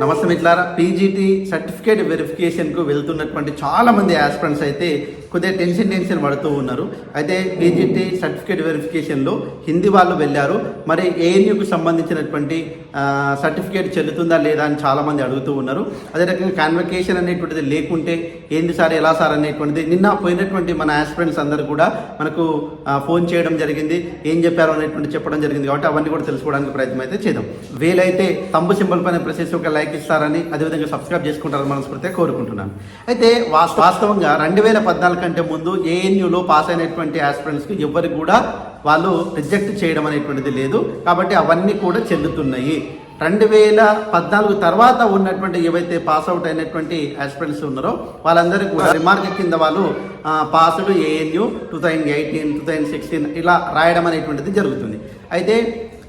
నమస్తే మిట్లారా PGT certificate వెరిఫికేషన్కు వెళ్తున్నటువంటి చాలామంది ఆస్పిరెంట్స్ అయితే కొద్దిగా టెన్షన్ టెన్షన్ పడుతూ ఉన్నారు. అయితే పీజీటీ సర్టిఫికేట్ వెరిఫికేషన్లో హిందీ వాళ్ళు వెళ్ళారు. మరి ఏఎన్యూకు సంబంధించినటువంటి సర్టిఫికేట్ చెల్లుతుందా లేదా అని చాలామంది అడుగుతూ ఉన్నారు. అదే రకంగా కాన్వకేషన్ అనేటువంటిది లేకుంటే ఏంది సార్ ఎలా సార్ అనేటువంటిది నిన్న పోయినటువంటి మన ఆస్పిరెంట్స్ అందరూ కూడా మనకు ఫోన్ చేయడం జరిగింది. ఏం చెప్పారు అనేటువంటి చెప్పడం జరిగింది కాబట్టి అవన్నీ కూడా తెలుసుకోవడానికి ప్రయత్నం అయితే చేద్దాం. వీలైతే తంబు సింబల్ పైన ప్రెస్ ఒక లైక్ ఇస్తారని అదేవిధంగా సబ్స్క్రైబ్ చేసుకుంటారని మనస్ఫూర్తిగా కోరుకుంటున్నాను. అయితే వాస్తవంగా రెండు వేల పద్నాలుగు కంటే ముందు ఏఎన్యూలో పాస్ అయినటువంటి ఆస్పిరెంట్స్కి ఎవరు కూడా వాళ్ళు రిజెక్ట్ చేయడం అనేటువంటిది లేదు. కాబట్టి అవన్నీ కూడా చెల్లుతున్నాయి. రెండు వేల పద్నాలుగు తర్వాత ఉన్నటువంటి ఏవైతే పాస్ అవుట్ అయినటువంటి ఆస్పిరెంట్స్ ఉన్నారో వాళ్ళందరికీ కూడా రిమార్క్ కింద వాళ్ళు passed ANU two thousand eighteen two thousand sixteen ఇలా రాయడం అనేటువంటిది జరుగుతుంది. అయితే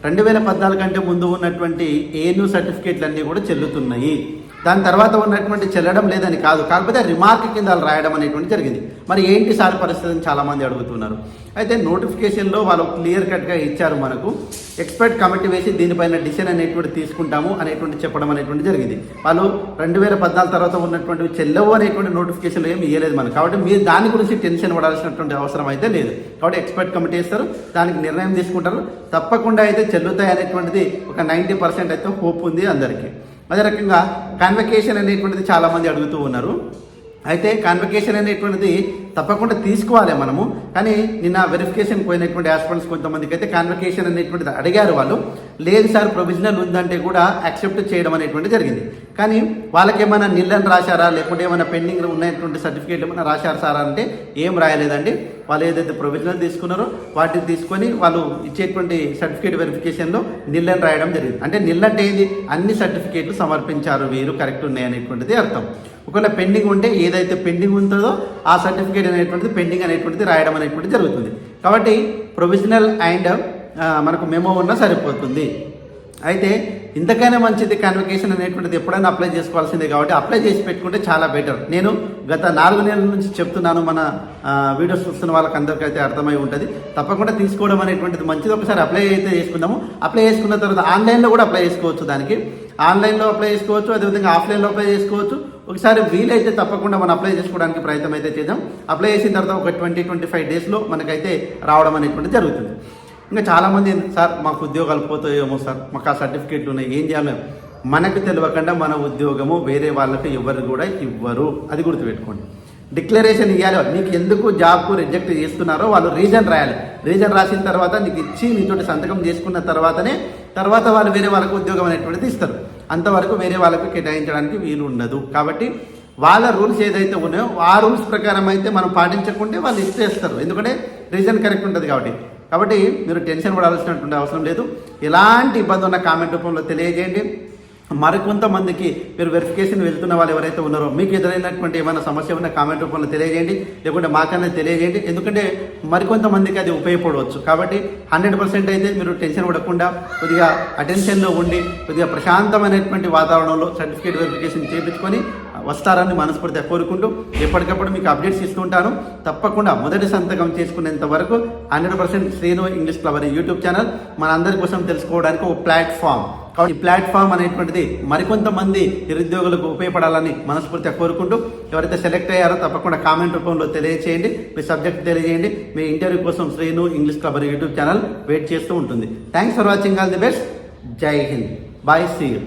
రెండు వేల పద్నాలుగు కంటే ముందు ఉన్నటువంటి ఏఎన్యూ సర్టిఫికేట్లు అన్నీ కూడా చెల్లుతున్నాయి. దాని తర్వాత ఉన్నటువంటి చెల్లడం లేదని కాదు. కాకపోతే రిమార్క్ కింద వాళ్ళు రాయడం అనేటువంటి జరిగింది. మరి ఏంటి సార్ పరిస్థితి అని చాలామంది అడుగుతున్నారు. అయితే నోటిఫికేషన్లో వాళ్ళు క్లియర్ కట్గా ఇచ్చారు మనకు. ఎక్స్పర్ట్ కమిటీ వేసి దీనిపైన డిసిషన్ అనేటువంటి తీసుకుంటాము అనేటువంటి చెప్పడం అనేటువంటి జరిగింది. వాళ్ళు రెండు వేల పద్నాలుగు తర్వాత ఉన్నటువంటి చెల్లవు అనేటువంటి నోటిఫికేషన్లో ఏమి ఇవ్వలేదు మనకు. కాబట్టి మీరు దాని గురించి టెన్షన్ పడాల్సినటువంటి అవసరం అయితే లేదు. కాబట్టి ఎక్స్పర్ట్ కమిటీ ఇస్తారు దానికి నిర్ణయం తీసుకుంటారు. తప్పకుండా అయితే చెల్లుతాయి అనేటువంటిది ఒక నైంటీ పర్సెంట్ అయితే హోప్ ఉంది అందరికీ. అదే రకంగా కన్వకేషన్ అనేటువంటిది చాలామంది అడుగుతూ ఉన్నారు. అయితే కాన్వకేషన్ అనేటువంటిది తప్పకుండా తీసుకోవాలి మనము. కానీ నిన్న వెరిఫికేషన్ పోయినటువంటి ఆస్పిరెంట్స్ కొంతమందికి అయితే కాన్వకేషన్ అనేటువంటిది అడిగారు వాళ్ళు. లేదు సార్ ప్రొవిజనల్ ఉందంటే కూడా యాక్సెప్ట్ చేయడం అనేటువంటి జరిగింది. కానీ వాళ్ళకి ఏమైనా నిల్లని రాశారా? లేకుంటే ఏమైనా పెండింగ్ ఉన్నటువంటి సర్టిఫికేట్లు ఏమైనా రాశారా సార్ అంటే ఏం రాయలేదండి. వాళ్ళు ఏదైతే ప్రొవిజనల్ తీసుకున్నారో వాటిని తీసుకొని వాళ్ళు ఇచ్చేటువంటి సర్టిఫికేట్ వెరిఫికేషన్లో నిల్లని రాయడం జరిగింది. అంటే నిల్లంటే ఏంది? అన్ని సర్టిఫికేట్లు సమర్పించారు వీరు కరెక్ట్ ఉన్నాయి అనేటువంటిది అర్థం. ఒకవేళ పెండింగ్ ఉంటే ఏదైతే పెండింగ్ ఉంటుందో ఆ సర్టిఫికేట్ అనేటువంటిది పెండింగ్ అనేటువంటిది రాయడం అనేటువంటిది జరుగుతుంది. కాబట్టి ప్రొవిజనల్ అండ్ మనకు మెమో ఉన్నా సరిపోతుంది. అయితే ఇంతకైనా మంచిది కన్వకేషన్ అనేటువంటిది ఎప్పుడైనా అప్లై చేసుకోవాల్సిందే కాబట్టి అప్లై చేసి పెట్టుకుంటే చాలా బెటర్ నేను గత నాలుగు నెలల నుంచి చెప్తున్నాను మన వీడియోస్ చూస్తున్న వాళ్ళకి అందరికీ అయితే అర్థమై ఉంటుంది. తప్పకుండా తీసుకోవడం అనేటువంటిది మంచిది. ఒకసారి అప్లై అయితే చేసుకుందాము. అప్లై చేసుకున్న తర్వాత ఆన్లైన్లో కూడా అప్లై చేసుకోవచ్చు దానికి. ఆన్లైన్లో అప్లై చేసుకోవచ్చు అదేవిధంగా ఆఫ్లైన్లో అప్లై చేసుకోవచ్చు. ఒకసారి వీలైతే తప్పకుండా మనం అప్లై చేసుకోవడానికి ప్రయత్నం అయితే చేద్దాం. అప్లై చేసిన తర్వాత ఒక ట్వంటీ ట్వంటీ ఫైవ్ డేస్లో మనకైతే రావడం అనేటువంటిది జరుగుతుంది. ఇంకా చాలామంది సార్ మాకు ఉద్యోగాలు పోతాయేమో సార్. మాకు ఆ సర్టిఫికేట్లు ఉన్నాయి. ఏం చేయాలి మనకు తెలియకుండా మన ఉద్యోగము వేరే వాళ్ళకి ఎవరు కూడా ఇవ్వరు. అది గుర్తుపెట్టుకోండి. డిక్లరేషన్ ఇవ్వాలి నీకు ఎందుకు జాబ్కు రిజెక్ట్ చేస్తున్నారో వాళ్ళు రీజన్ రాయాలి. రీజన్ రాసిన తర్వాత నీకు ఇచ్చి నీతోటి సంతకం చేసుకున్న తర్వాతనే తర్వాత వాళ్ళు వేరే వాళ్ళకు ఉద్యోగం అనేటువంటిది ఇస్తారు. అంతవరకు వేరే వాళ్ళకు కేటాయించడానికి వీలు ఉండదు. కాబట్టి వాళ్ళ రూల్స్ ఏదైతే ఉన్నాయో ఆ రూల్స్ ప్రకారం అయితే మనం పాటించకుంటే వాళ్ళు ఇచ్చేస్తారు. ఎందుకంటే రీజన్ కరెక్ట్ ఉంటుంది కాబట్టి. కాబట్టి మీరు టెన్షన్ పడాల్సినటువంటి అవసరం లేదు. ఎలాంటి ఇబ్బంది ఉన్న కామెంట్ రూపంలో తెలియజేయండి. మరికొంతమందికి మీరు వెరిఫికేషన్ వెళ్తున్న వాళ్ళు ఎవరైతే ఉన్నారో మీకు ఎదురైనటువంటి ఏమైనా సమస్య ఉన్న కామెంట్ రూపంలో తెలియజేయండి. లేకుంటే మాకన్నా తెలియజేయండి. ఎందుకంటే మరికొంతమందికి అది ఉపయోగపడవచ్చు. కాబట్టి హండ్రెడ్ పర్సెంట్ అయితే మీరు టెన్షన్ పడకుండా కొద్దిగా అటెన్షన్లో ఉండి కొద్దిగా ప్రశాంతమైనటువంటి వాతావరణంలో సర్టిఫికేట్ వెరిఫికేషన్ చేయించుకొని వస్తారని మనస్ఫూర్తిగా కోరుకుంటూ ఎప్పటికప్పుడు మీకు అప్డేట్స్ ఇస్తుంటాను తప్పకుండా మొదటి సంతకం చేసుకునేంత వరకు hundred percent Srinu English club అనే యూట్యూబ్ ఛానల్ మనందరి కోసం తెలుసుకోవడానికి ఒక ప్లాట్ఫామ్ కాబట్టి ఈ ప్లాట్ఫామ్ అనేటువంటిది మరికొంతమంది నిరుద్యోగులకు ఉపయోగపడాలని మనస్ఫూర్తిగా కోరుకుంటూ ఎవరైతే సెలెక్ట్ అయ్యారో తప్పకుండా కామెంట్ రూపంలో తెలియజేయండి మీ సబ్జెక్ట్ తెలియజేయండి. మీ ఇంటర్వ్యూ కోసం Srinu English club YouTube channel wait చేస్తూ ఉంటుంది. Thanks for watching all the best Jai Hind bye see you